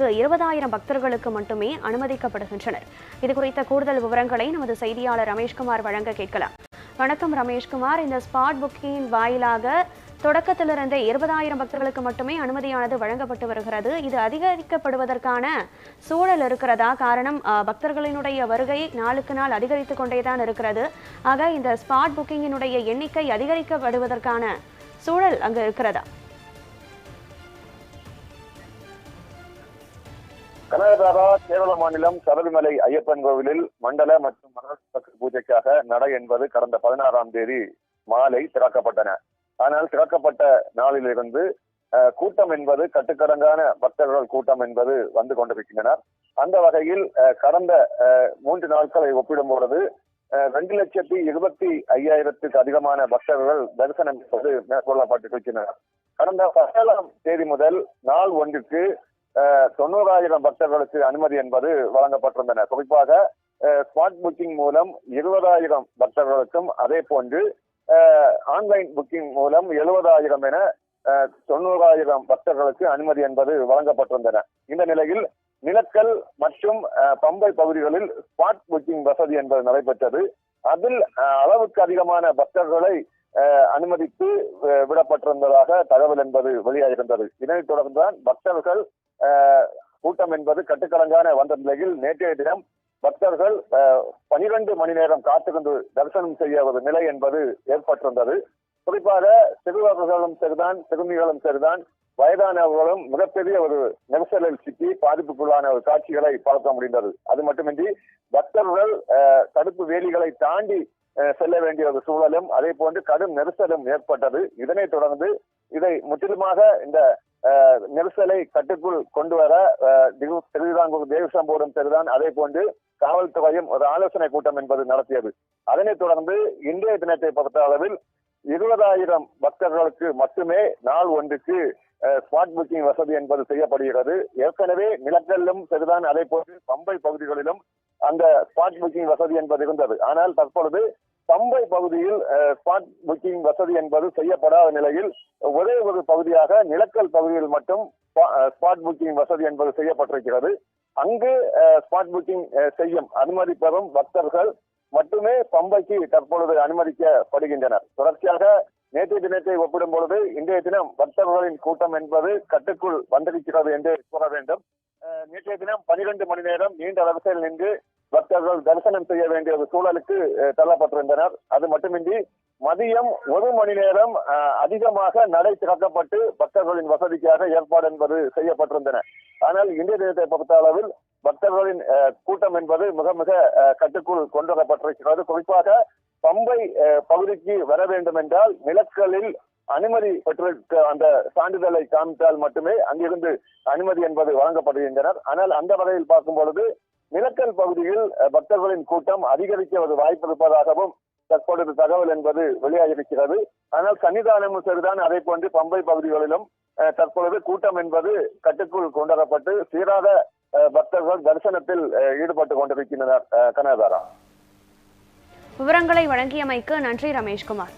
இருபதாயிரம் பக்தர்களுக்கு மட்டுமே அனுமதிக்கப்படுகின்றனர். இது குறித்த கூடுதல் விவரங்களை நமது செய்தியாளர் ரமேஷ்குமார் வழங்க கேட்கலாம். வணக்கம் ரமேஷ்குமார். இந்த ஸ்பாட் புக்கிங் வாயிலாக தொடக்கத்திலிருந்தே இருபதாயிரம் பக்தர்களுக்கு மட்டுமே அனுமதியானது வழங்கப்பட்டு வருகிறது. இது அதிகரிக்கப்படுவதற்கான சூழல் இருக்கிறதா? காரணம் அஹ், பக்தர்களினுடைய வருகை நாளுக்கு நாள் அதிகரித்து கொண்டேதான் இருக்கிறது. ஆக இந்த ஸ்பாட் புக்கிங்கினுடைய எண்ணிக்கை அதிகரிக்கப்படுவதற்கான சூழல் அங்கு இருக்கிறதா? கனகதாரா கேரள மாநிலம் சபரிமலை ஐயப்பன் கோவிலில் மண்டல மற்றும் மனோசக்தி பூஜைக்காக நடை என்பது கடந்த பதினாறாம் தேதி மாலை திறக்கப்பட்டன. ஆனால் திறக்கப்பட்ட நாளிலிருந்து கூட்டம் என்பது கட்டுக்கடங்கான பக்தர்கள் கூட்டம் என்பது வந்து கொண்டிருக்கின்றனர். அந்த வகையில் அஹ், கடந்த அஹ், மூன்று நாட்களை ஒப்பிடும் பொழுது ரெண்டு லட்சத்தி இருபத்தி ஐயாயிரத்துக்கு அதிகமான பக்தர்கள் தரிசனம் என்பது மேற்கொள்ளப்பட்டிருக்கின்றனர். கடந்த பதினேழாம் தேதி முதல் நாள் ஒன்றுக்கு தொண்ணூறாயிரம் பக்தர்களுக்கு அனுமதி என்பது வழங்கப்பட்டிருந்தன. குறிப்பாக ஸ்பாட் ஸ்மார்ட் புக்கிங் மூலம் இருபதாயிரம் பக்தர்களுக்கும் அதே போன்று ஆன்லைன் புக்கிங் மூலம் எழுபதாயிரம் என தொண்ணூறாயிரம் பக்தர்களுக்கு அனுமதி என்பது வழங்கப்பட்டிருந்தன. இந்த நிலையில் நிலக்கல் மற்றும் பம்பை பகுதிகளில் ஸ்மார்ட் புக்கிங் வசதி என்பது நடைபெற்றது. அதில் அளவுக்கு அதிகமான பக்தர்களை அனுமதித்து விடப்பட்டிருந்ததாக தகவல் என்பது வெளியாகியிருந்தது. இதனைத் தொடர்ந்துதான் பக்தர்கள் கூட்டம் என்பது கட்டுக்கடங்கான வந்த நிலையில் நேற்றைய தினம் பக்தர்கள் பனிரெண்டு மணி நேரம் காத்திருந்து தரிசனம் செய்ய ஒரு நிலை என்பது ஏற்பட்டிருந்தது. குறிப்பாக சிறுவர்களும் சரிதான் சிறுமிகளும் சரிதான் வயதானவர்களும் மிகப்பெரிய ஒரு நெரிசலில் சிக்கி பாதிப்புக்குள்ளான ஒரு காட்சிகளை பார்க்க முடிந்தது. அது மட்டுமின்றி பக்தர்கள் தடுப்பு வேலிகளை தாண்டி செல்ல வேண்டிய ஒரு சூழலும் அதே போன்று கடும் நெரிசலும் ஏற்பட்டது. இதனைத் தொடர்ந்து இதை முற்றிலுமாக இந்த நெரிசலை கட்டுக்குள் கொண்டு வர திருவிதாங்கூர் தேவசம் போர்டும் சரிதான் அதே போன்று காவல்துறையும் ஒரு ஆலோசனை கூட்டம் என்பது நடத்தியது. அதனைத் தொடர்ந்து இன்றைய தினத்தை பொறுத்த அளவில் இருபதாயிரம் பக்தர்களுக்கு மட்டுமே நாள் ஒன்றுக்கு ஸ்மார்ட் புக்கிங் வசதி என்பது செய்யப்படுகிறது. ஏற்கனவே நிலக்கல்லும் சரிதான் அதே போன்று பம்பை பகுதிகளிலும் அந்த ஸ்பாட் புக்கிங் வசதி என்பது இருந்தது. ஆனால் தற்பொழுது பம்பை பகுதியில் ஸ்பாட் ஸ்மார்ட் புக்கிங் வசதி என்பது செய்யப்படாத நிலையில் ஒரே ஒரு பகுதியாக நிலக்கல் பகுதியில் மட்டும் ஸ்பாட் ஸ்மார்ட் புக்கிங் வசதி என்பது செய்யப்பட்டிருக்கிறது. அங்கு ஸ்பாட் ஸ்மார்ட் புக்கிங் செய்யும் அனுமதி பெறும் பக்தர்கள் மட்டுமே பம்பைக்கு தற்பொழுது அனுமதிக்கப்படுகின்றனர். தொடர்ச்சியாக நேற்றைய தினத்தை ஒப்பிடும் பொழுது இன்றைய தினம் பக்தர்களின் கூட்டம் என்பது கட்டுக்குள் வந்திருக்கிறது என்று கூற வேண்டும். நேற்றைய தினம் பனிரெண்டு மணி நேரம் நீண்ட வரிசையில் நின்று பக்தர்கள் தரிசனம் செய்ய வேண்டிய ஒரு சூழலுக்கு தள்ளப்பட்டிருந்தனர். அது மட்டுமின்றி மதியம் ஒரு மணி நேரம் அதிகமாக நடை திறக்கப்பட்டு பக்தர்களின் வசதிக்காக ஏற்பாடு என்பது செய்யப்பட்டிருந்தன. ஆனால் இந்திய தினத்தை பொறுத்த அளவில் பக்தர்களின் கூட்டம் என்பது மிக மிக கட்டுக்குள் கொண்டு வரப்பட்டிருக்கிறது. குறிப்பாக பம்பை அஹ், பகுதிக்கு வர வேண்டும் என்றால் நிலக்கலில் அனுமதி பெற்றிருக்க அந்த சான்றிதழை காமித்தால் மட்டுமே அங்கிருந்து அனுமதி என்பது வழங்கப்படுகின்றனர். ஆனால் அந்த வகையில் பார்க்கும் பொழுது நிலக்கல் பகுதியில் பக்தர்களின் கூட்டம் அதிகரிக்க வாய்ப்பு இருப்பதாகவும் தற்பொழுது தகவல் என்பது வெளியாகியிருக்கிறது. ஆனால் சன்னிதானமும் சரிதான். அதே போன்று பம்பை பகுதிகளிலும் தற்பொழுது கூட்டம் என்பது கட்டுக்குள் கொண்டுவரப்பட்டு சீராக பக்தர்கள் தரிசனத்தில் ஈடுபட்டு கொண்டிருக்கின்றனர் கனகதாரா. விவரங்களை வழங்கியமைக்கு நன்றி ரமேஷ்குமார்.